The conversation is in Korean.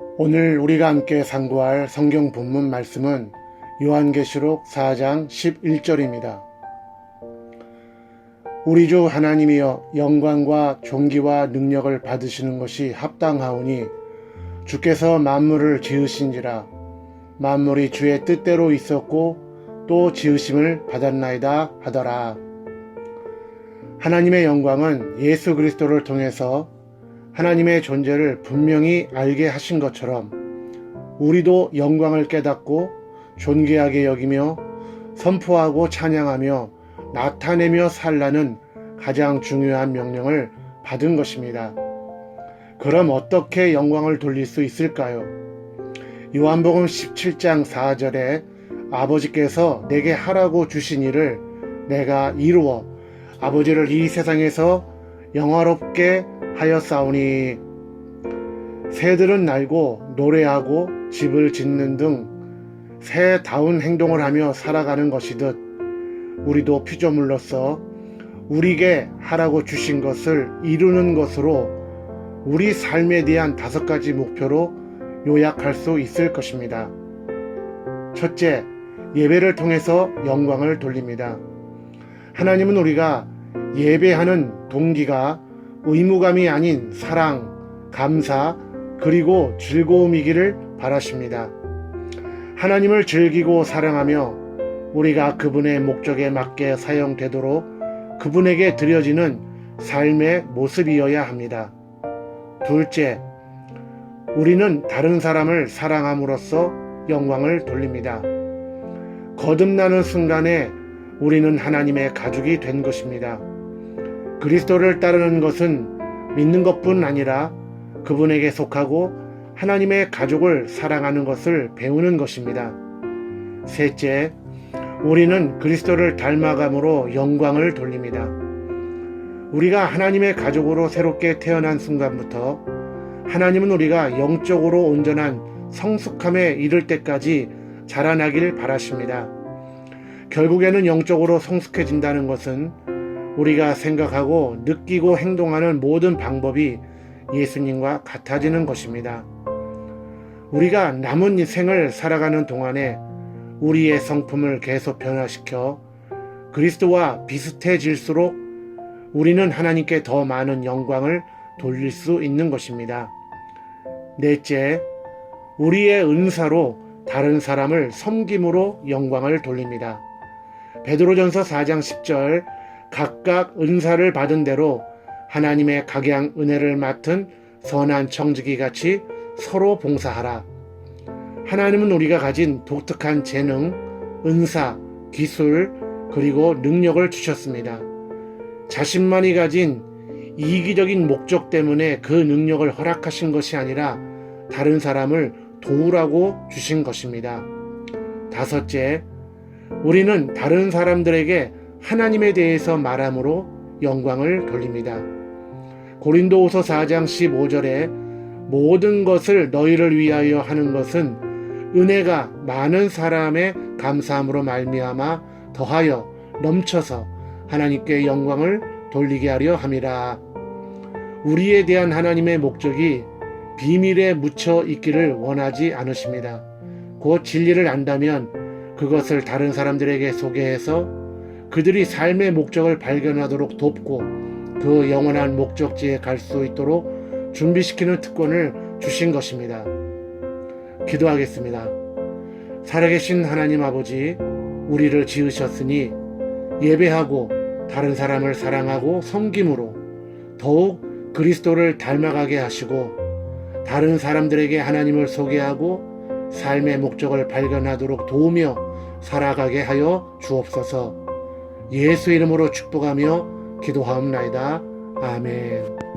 오늘 우리가 함께 상고할 성경 본문 말씀은 요한계시록 4장 11절입니다. 우리 주 하나님이여 영광과 존귀와 능력을 받으시는 것이 합당하오니 주께서 만물을 지으신지라 만물이 주의 뜻대로 있었고 또 지으심을 받았나이다 하더라. 하나님의 영광은 예수 그리스도를 통해서 하나님의 존재를 분명히 알게 하신 것처럼 우리도 영광을 깨닫고 존귀하게 여기며 선포하고 찬양하며 나타내며 살라는 가장 중요한 명령을 받은 것입니다. 그럼 어떻게 영광을 돌릴 수 있을까요? 요한복음 17장 4절에 아버지께서 내게 하라고 주신 일을 내가 이루어 아버지를 이 세상에서 영화롭게 하였사오니 새들은 날고 노래하고 집을 짓는 등 새다운 행동을 하며 살아가는 것이듯 우리도 피조물로서 우리에게 하라고 주신 것을 이루는 것으로 우리 삶에 대한 다섯 가지 목표로 요약할 수 있을 것입니다. 첫째, 예배를 통해서 영광을 돌립니다. 하나님은 우리가 예배하는 동기가 의무감이 아닌 사랑, 감사, 그리고 즐거움이기를 바라십니다. 하나님을 즐기고 사랑하며 우리가 그분의 목적에 맞게 사용되도록 그분에게 드려지는 삶의 모습이어야 합니다. 둘째, 우리는 다른 사람을 사랑함으로써 영광을 돌립니다. 거듭나는 순간에 우리는 하나님의 가족이 된 것입니다. 그리스도를 따르는 것은 믿는 것뿐 아니라 그분에게 속하고 하나님의 가족을 사랑하는 것을 배우는 것입니다. 셋째, 우리는 그리스도를 닮아감으로 영광을 돌립니다. 우리가 하나님의 가족으로 새롭게 태어난 순간부터 하나님은 우리가 영적으로 온전한 성숙함에 이를 때까지 자라나길 바라십니다. 결국에는 영적으로 성숙해진다는 것은 우리가 생각하고 느끼고 행동하는 모든 방법이 예수님과 같아지는 것입니다. 우리가 남은 이 생을 살아가는 동안에 우리의 성품을 계속 변화시켜 그리스도와 비슷해질수록 우리는 하나님께 더 많은 영광을 돌릴 수 있는 것입니다. 넷째, 우리의 은사로 다른 사람을 섬김으로 영광을 돌립니다. 베드로전서 4장 10절 각각 은사를 받은 대로 하나님의 각양 은혜를 맡은 선한 청지기 같이 서로 봉사하라. 하나님은 우리가 가진 독특한 재능, 은사, 기술, 그리고 능력을 주셨습니다. 자신만이 가진 이기적인 목적 때문에 그 능력을 허락하신 것이 아니라 다른 사람을 도우라고 주신 것입니다. 다섯째, 우리는 다른 사람들에게 하나님에 대해서 말함으로 영광을 돌립니다. 고린도후서 4장 15절에 모든 것을 너희를 위하여 하는 것은 은혜가 많은 사람의 감사함으로 말미암아 더하여 넘쳐서 하나님께 영광을 돌리게 하려 함이라. 우리에 대한 하나님의 목적이 비밀에 묻혀 있기를 원하지 않으십니다. 곧 진리를 안다면 그것을 다른 사람들에게 소개해서 그들이 삶의 목적을 발견하도록 돕고 그 영원한 목적지에 갈 수 있도록 준비시키는 특권을 주신 것입니다. 기도하겠습니다. 살아계신 하나님 아버지, 우리를 지으셨으니 예배하고 다른 사람을 사랑하고 섬김으로 더욱 그리스도를 닮아가게 하시고 다른 사람들에게 하나님을 소개하고 삶의 목적을 발견하도록 도우며 살아가게 하여 주옵소서. 예수 이름으로 축복하며 기도하옵나이다. 아멘.